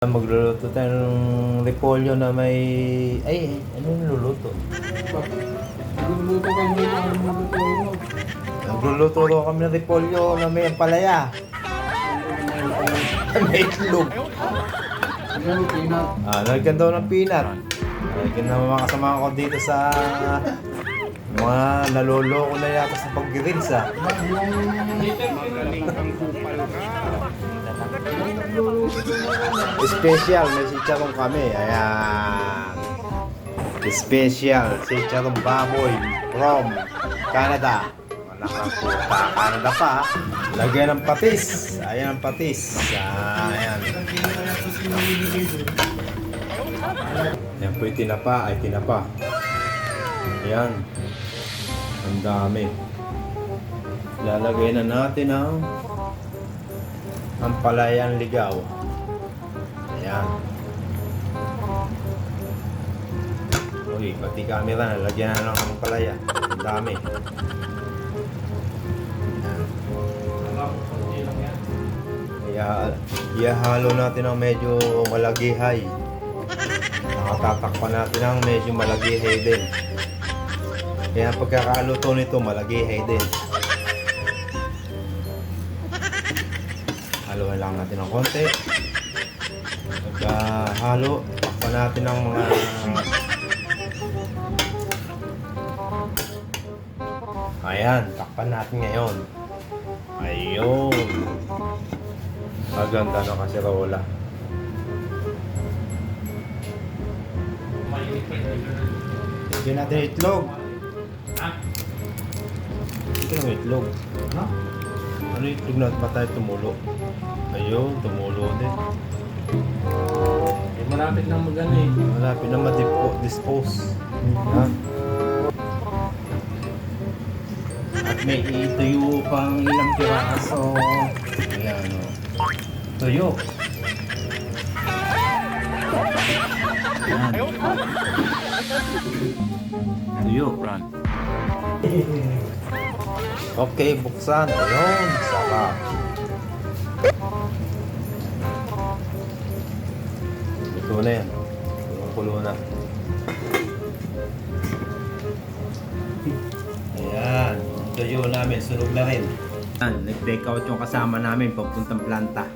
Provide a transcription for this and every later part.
Magluluto tayo ng repolyo na may... Ay, ano yung luluto? Nagluluto ka mo ang magluluto mo. Daw kami ng repolyo na may palaya. may itlog. Ano. Ah, nalagyan daw ng peanut. Nalagyan na mga kasama ko dito sa mga naloloko na yata sa pag-grills ah. Special, may sitsarong kami. Ayan. Special, sitsarong baboy from Canada. Malakang puta. Canada pa. Lagyan ng patis. Ayan ang patis. Ayan. Yan po yung tinapa. Ay, tinapa. Ayan. Ang dami. Lalagay na natin ang ang palayang ligaw. Ayan. Uy, pati camera na, lagyan na lang ng palaya. Ang dami. Ayan. Ihahalo natin ng medyo malagihay. Nakatatakpan natin ng medyo malagihay din. Kaya ang pagkakaluto nito, malagihay din. Haluan lang natin ng konti. Pagkahalo, takpan natin ng mga Ayan, takpan natin ngayon. Ayun. Maganda na kasi rola. Lagyan natin yung itlog. Lagyan ng itlog. Ha? Yung itlog na ba tayo tumulo? Ayun, tumulo din. Eh, malapit na magano eh. Malapit na ma-dispose. Ha? At may ituyo pang ilang piraso. Ayan o. Tuyo. Ayan. Tuyo. Run. Okay, buksan. Ayun, sarap. Ito na yan. Kulo na. Ayan. Tuyo namin. Sunog na rin. Nag-take out yung kasama namin papuntang planta.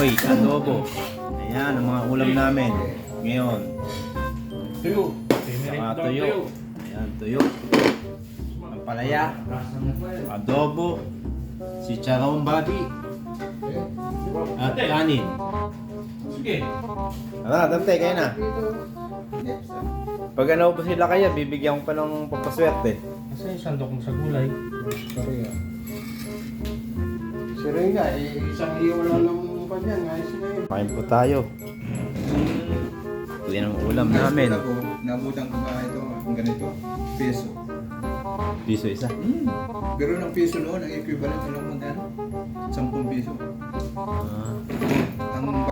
Uy, adobo. Ayan, ang mga ulam namin. Ngayon, Tuyo. Mga tuyo. Ayan, tuyo. Ang palaya. Adobo. Si Charong Babi. At kanin. Sige. Tara, dante, kayo na. Pag ano pa sila kaya, bibigyan ko pa ng papaswerte. Kasi yung sandok mo sa gulay. Sorry ah. Sira nga eh, isang iyo lang ng kanya, ayos na yun. Kain po tayo. Ito yan ang ulam namin. Nabutan ko ba ito, ang ganito, peso. Piso isa. Hmm. Pero ng peso noon, ang equivalent, alam mo ano? 10 piso. Ah, Ang